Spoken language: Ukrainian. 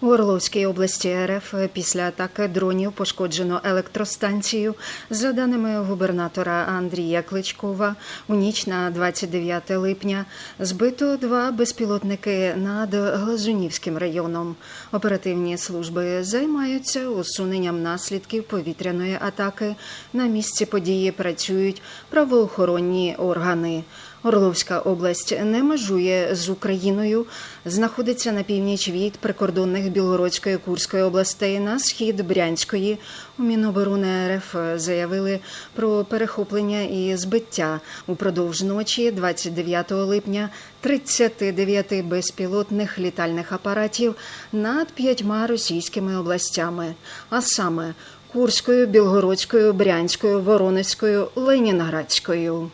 У Орловській області РФ після атаки дронів пошкоджено електростанцію. За даними губернатора Андрія Кличкова, у ніч на 29 липня збито два безпілотники над Глазунівським районом. Оперативні служби займаються усуненням наслідків повітряної атаки. На місці події працюють правоохоронні органи. Орловська область не межує з Україною, знаходиться на північ від прикордонних Білгородської Курської областей на схід Брянської. У Міноборони РФ заявили про перехоплення і збиття упродовж ночі 29 липня 39 безпілотних літальних апаратів над п'ятьма російськими областями, а саме Курською, Білгородською, Брянською, Воронезькою, Ленінградською.